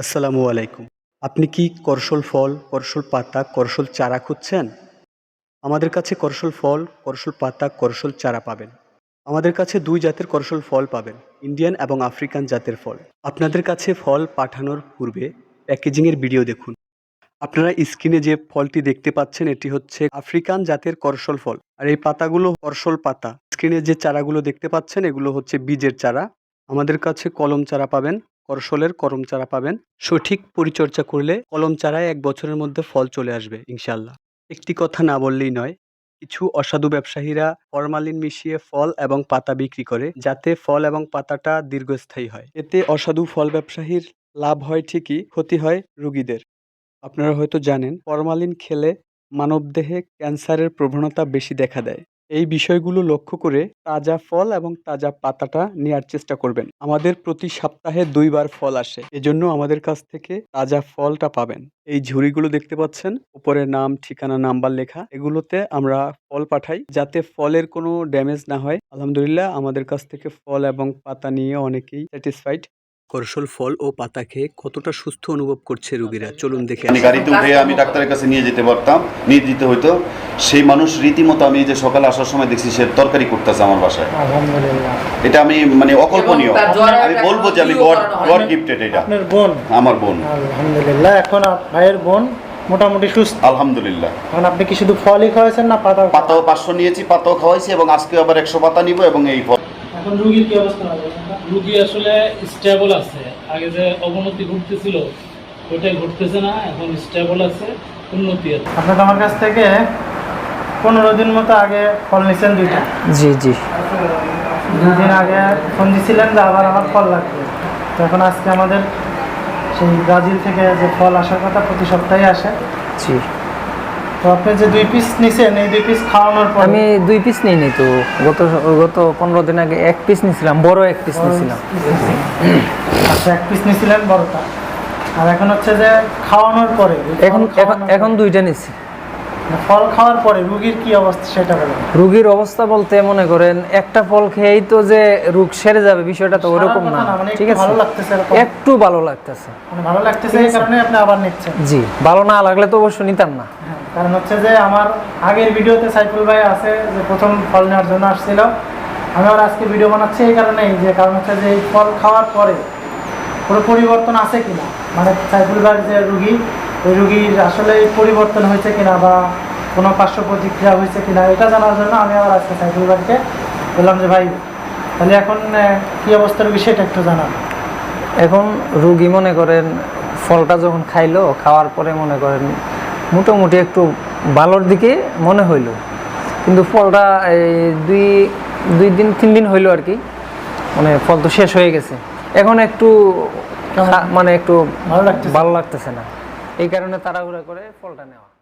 আসসালামু আলাইকুম। আপনি কি করসল ফল করসল পাতা করসল চারা খুঁজছেন? আমাদের কাছে করসল ফল করসল পাতা করসল চারা পাবেন। আমাদের কাছে দুই জাতের করসল ফল পাবেন, ইন্ডিয়ান এবং আফ্রিকান জাতের ফল। আপনাদের কাছে ফল পাঠানোর পূর্বে প্যাকেজিংয়ের ভিডিও দেখুন। আপনারা স্ক্রিনে যে ফলটি দেখতে পাচ্ছেন, এটি হচ্ছে আফ্রিকান জাতের করসল ফল। আর এই পাতাগুলো করসল পাতা। স্ক্রিনে যে চারাগুলো দেখতে পাচ্ছেন, এগুলো হচ্ছে বীজের চারা। আমাদের কাছে কলম চারা পাবেন করসলের করম চারা পাবেন। সঠিক পরিচর্যা করলে কলম চারায় এক বছরের মধ্যে ফল চলে আসবে ইনশাল্লাহ একটি কথা না বললেই নয়, কিছু অসাধু ব্যবসায়ীরা ফরমালিন মিশিয়ে ফল এবং পাতা বিক্রি করে, যাতে ফল এবং পাতাটা দীর্ঘস্থায়ী হয়। এতে অসাধু ফল ব্যবসায়ীর লাভ হয় ঠিকই, ক্ষতি হয় রুগীদের। আপনারা হয়তো জানেন, ফরমালিন খেলে মানবদেহে ক্যান্সারের প্রবণতা বেশি দেখা দেয়। এই বিষয়গুলো লক্ষ্য করে তাজা ফল এবং তাজা পাতাটা নেয়ার চেষ্টা করবেন। আমাদের প্রতি সপ্তাহে দুইবার ফল আসে। এজন্য আমাদের কাছ থেকে তাজা ফলটা পাবেন। এই ঝুড়িগুলো দেখতে পাচ্ছেন? উপরে নাম, ঠিকানা, নাম্বার লেখা। এগুলোতে আমরা ফল পাঠাই যাতে ফলের কোনো ড্যামেজ না হয়। আলহামদুলিল্লাহ, আমাদের কাছ থেকে ফল এবং পাতা নিয়ে অনেকেই স্যাটিসফাইড করসল ফল ও পাতা খেয়ে কতটা সুস্থ অনুভব করছে রোগীরা? চলুন দেখে মানে গাড়িতে উঠে আমি ডাক্তারের কাছে নিয়ে যেতে পারতাম নিয়ে দিতে হইতো। সেই মানুষ রীতিমতো আমি যে সকালে আসার সময় দেখছি সে তরকারি করতেছে আমার বাসায়। আলহামদুলিল্লাহ। এটা আমি মানে অকল্পনীয়। আমি বলব যে আমি গড গড গিফটেড এটা। আপনার বোন? আমার বোন। আলহামদুলিল্লাহ এখন ভাইয়ের বোন মোটামুটি সুস্থ? আলহামদুলিল্লাহ। এখন আপনি কি শুধু ফলই খাওয়াইছেন না পাতা পাতাও পাঁচশো নিয়েছি পাতাও খাওয়াইছি এবং আজকে আবার একশো পাতা নিব এবং এই ফল এখন রুগীর কি অবস্থা? হবে রুগী আসলে স্টেবল আছে। আগে যে অবনতি ঘটতেছিল ওইটাই ঘটতেছে না এখন স্টেবল আছে উন্নতি আছে। আপনি তো আমার কাছ থেকে পনেরো দিন মতো আগে ফল নিয়েছেন দুইটা। জি জি। দুই দিন আগে ফোন দিয়েছিলেন যে আবার আমার ফল লাগবে। তো এখন আজকে আমাদের সেই ব্রাজিল থেকে যে ফল আসার কথা প্রতি সপ্তাহে আসে। জি। তো আপনি যে দুই পিস নিছেন এই দুই পিস খাওয়ানোর পর আমি দুই পিস নিইনি তো। গত গত পনেরো দিন আগে এক পিস নিছিলাম বড় এক পিস নিছিলাম। আচ্ছা এক পিস নিছিলেন বড়টা। আর এখন হচ্ছে যে খাওয়ানোর পরে এখন এখন দুইটা নিছি। ফল খাওয়ার পরে রুগীর কি অবস্থা সেটা বলেন। রুগীর অবস্থা বলতে মনে করেন একটা ফল খেয়েই তো যে রোগ সেরে যাবে বিষয়টা তো ওরকম না। মানে ঠিক আছে? ভালো লাগতেছে একটু ভালো লাগতেছে। মানে ভালো লাগতেছে এই কারণে আপনি আবার নিচ্ছেন। জি ভালো না লাগলে তো অবশ্য নিতাম না। হ্যাঁ, কারণ হচ্ছে যে আমার আগের ভিডিওতে সাইফুল ভাই আছে যে প্রথম ফল নেওয়ার জন্য আসছিল। আমি আবার আজকে ভিডিও বানাচ্ছি এই কারণেই যে কারণ হচ্ছে যে এই ফল খাওয়ার পরে কোনো পরিবর্তন আছে কিনা? মানে সাইফুল ভাইয়ের যে রুগী ওই রুগীর আসলে পরিবর্তন হয়েছে কিনা বা কোনো পার্শ্ব প্রতিক্রিয়া হয়েছে কিনা এটা জানার জন্য আমি আবার আজকে সাইফুল ভাইকে বললাম যে ভাই তাহলে এখন কী অবস্থা রুগী সেটা একটু জানান। এখন রুগী মনে করেন ফলটা যখন খাইলো খাওয়ার পরে মনে করেন মোটামুটি একটু ভালোর দিকে মনে হইল। কিন্তু ফলটা এই দুই দুই দিন তিন দিন হইল আর কি মানে ফল তো শেষ হয়ে গেছে। এখন একটু মানে একটু? ভালো লাগতেছে না। এই কারণে তাড়াহুড়া করে ফলটা নেওয়া।